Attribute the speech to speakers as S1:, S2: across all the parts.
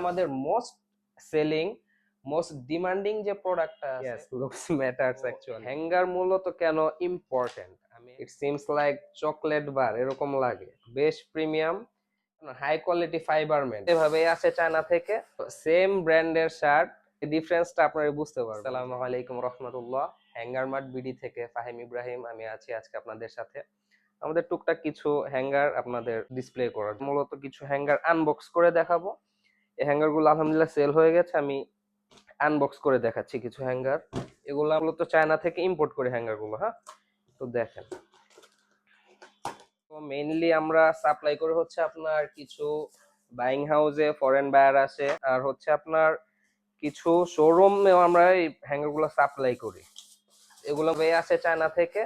S1: আমাদের most selling most demanding যে প্রোডাক্টটা
S2: আছে matters
S1: actually
S2: actually.
S1: হ্যাঙ্গার মূলত কেন ইম্পর্টেন্ট আমি it seems like chocolate bar এরকম লাগে। বেশ premium high quality fibre made এভাবে আসে চায়না থেকে। সেম ব্র্যান্ডের শার্ট ডিফারেন্সটা আপনারা বুঝতে পারবেন। আসসালামু আলাইকুম রহমতুল্লাহ। হ্যাঙ্গার মার্ট বিডি থেকে ফাহিম ইব্রাহিম আমি আছি আজকে আপনাদের সাথে। আমাদের টুকটাক কিছু হ্যাঙ্গার আপনাদের ডিসপ্লে করার। মূলত কিছু হ্যাঙ্গার আনবক্স করে দেখাবো। এই হ্যাঙ্গারগুলো আলহামদুলিল্লাহ সেল হয়ে গেছে, আমি আনবক্স করে দেখাচ্ছি কিছু হ্যাঙ্গার এগুলো আমরা তো চায়না থেকে ইম্পোর্ট করি হ্যাঙ্গারগুলো হ্যাঁ? তো দেখেন। তো মেইনলি আমরা সাপ্লাই করে হচ্ছে আপনার কিছু বাইং হাউসে ফরেন বায়ার আসে আর হচ্ছে আপনার কিছু শোরুমেও আমরা এই হ্যাঙ্গারগুলো সাপ্লাই করি। এগুলো বেয়ে আসে চায়না থেকে।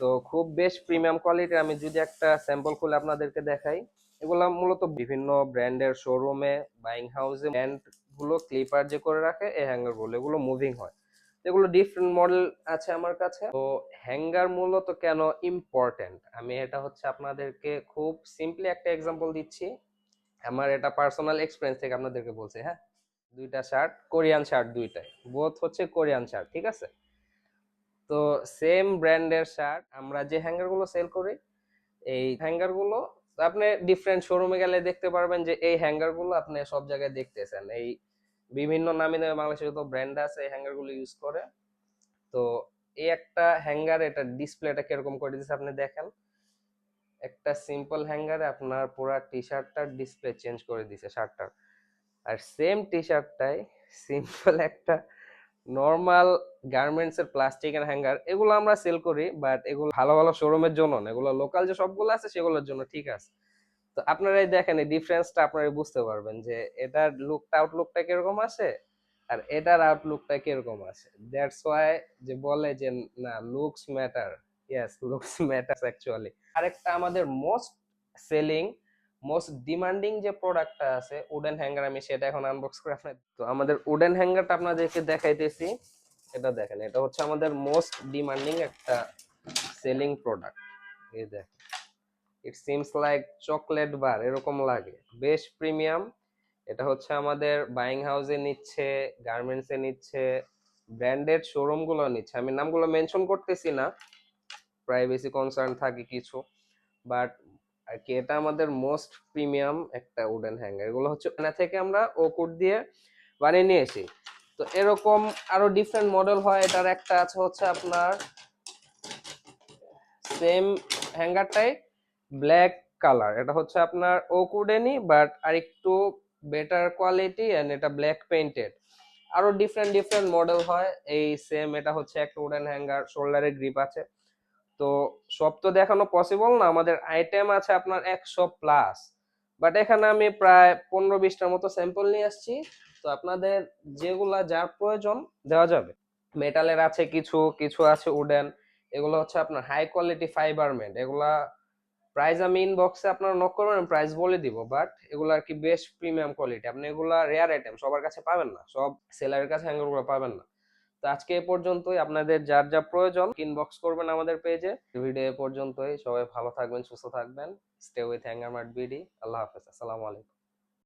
S1: তো খুব বেশ প্রিমিয়াম কোয়ালিটির আমি যদি একটা স্যাম্পল খুলে আপনাদেরকে দেখাই, এগুলো মূলত বিভিন্ন ব্র্যান্ডের শোরুমে বাইং হাউসে ব্র্যান্ডগুলো ক্লিপার যে করে রাখে, এই হ্যাঙ্গারগুলো, এগুলো মুভিং হয়। এগুলো ডিফারেন্ট মডেল আছে আমার কাছে। তো হ্যাঙ্গার মূলত কেন ইম্পর্টেন্ট আমি এটা হচ্ছে আপনাদেরকে খুব সিম্পলি একটা এক্সাম্পল দিচ্ছি। আমার এটা পার্সোনাল এক্সপিরিয়েন্স থেকে আপনাদেরকে বলছি হ্যাঁ? দুইটা শার্ট কোরিয়ান শার্ট দুইটাই। বোথ হচ্ছে কোরিয়ান শার্ট ঠিক আছে? তো সেম ব্র্যান্ডের শার্ট আমরা যে হ্যাঙ্গারগুলো সেল করি, এই হ্যাঙ্গারগুলো আপনি ডিফারেন্ট শোরুমে গেলে দেখতে পারবেন যে এই হ্যাঙ্গারগুলো আপনি সব জায়গায় দেখতেছেন। এই বিভিন্ন নামি দামি বাংলাদেশে যত ব্র্যান্ড আছে, এই হ্যাঙ্গারগুলো ইউজ করে। তো এই একটা হ্যাঙ্গার এটা ডিসপ্লেটা কীরকম করে দিয়েছে আপনি দেখেন। একটা সিম্পল হ্যাঙ্গারে আপনার পুরা টি শার্টটার ডিসপ্লে চেঞ্জ করে দিয়েছে শার্টটার আর সেম টি শার্টটাই সিম্পল একটা নর্মাল গার্মেন্টস এর প্লাস্টিকের হ্যাঙ্গার এগুলো আমরা সেল করি বাট এগুলো ভালো ভালো শোরুমের জন্য না। এগুলো লোকাল যে সবগুলো আছে, সেগুলোর জন্য ঠিক আছে। তো আপনারাই দেখেন, এই ডিফারেন্সটা আপনারা বুঝতে পারবেন যে এটার লুকটা আউটলুকটা কীরকম আছে, আর এটার আউটলুকটা কীরকম আছে। দ্যাটস ওয়াই যে বলে যে, না looks matter yes looks matter actually আরেকটা আমাদের মোস্ট সেলিং মোস্ট ডিমান্ডিং যে প্রোডাক্টটা আছে উডেন হ্যাঙ্গার আমি সেটা এখন আনবক্স করে আপনার তো আমাদের উডেন হ্যাঙ্গারটা আপনাদেরকে দেখাইতেছি। এটা দেখেন, এটা হচ্ছে আমাদের মোস্ট ডিমান্ডিং একটা সেলিং প্রোডাক্ট এই দেখেন it seems like chocolate bar এরকম লাগে। বেশ প্রিমিয়াম এটা হচ্ছে আমাদের বাইং হাউসে নিচ্ছে গার্মেন্টসে নিচ্ছে ব্র্যান্ডেড শোরুমগুলো নিচ্ছে। আমি নামগুলো মেনশন করতেছি না প্রাইভেসি কনসার্ন থাকে কিছু বাট আর কি এটা আমাদের মোস্ট প্রিমিয়াম একটা উডেন হ্যাঙ্গার এগুলো হচ্ছে না থেকে আমরা ও কোড দিয়ে বানিয়ে নিয়ে এসি তো এরকম আরও ডিফারেন্ট মডেল হয়। এটার একটা আছে হচ্ছে আপনার সেম হ্যাঙ্গারটাই ব্ল্যাক কালার এটা হচ্ছে আপনার ওকুডেনি বাট আর একটু বেটার কোয়ালিটি এন্ড এটা ব্ল্যাক পেইন্টেড আরও ডিফারেন্ট ডিফারেন্ট মডেল হয়। এই সেম এটা হচ্ছে একটা উডেন হ্যাঙ্গার শোল্ডারে গ্রিপ আছে। তো সব তো দেখানো পসিবল না। আমাদের আইটেম আছে আপনার একশো প্লাস বাট এখানে আমি প্রায় পনেরো বিশটার মতো স্যাম্পল নিয়ে আসছি। তো আপনাদের যেগুলা যার প্রয়োজন দেওয়া যাবে। মেটালের আছে কিছু কিছু আছে উডেন এগুলো হচ্ছে আপনার হাই কোয়ালিটি ফাইবার মেড এগুলা প্রাইস আমি ইনবক্সে আপনারা নক করবেন প্রাইস বলে দিব। বাট এগুলো আর কি বেশ প্রিমিয়াম কোয়ালিটি আপনি এগুলা রেয়ার আইটেম সবার কাছে পাবেন না। সব সেলারের কাছে হ্যাঙ্গারগুলো পাবেন না। তো আজকে এ পর্যন্তই। আপনাদের যার যা প্রয়োজন ইনবক্স করবেন আমাদের পেজে ভিডিও এ পর্যন্তই। সবাই ভালো থাকবেন, সুস্থ থাকবেন। Stay with hanger mart BD আল্লাহ হাফেজ। আসসালামু আলাইকুম।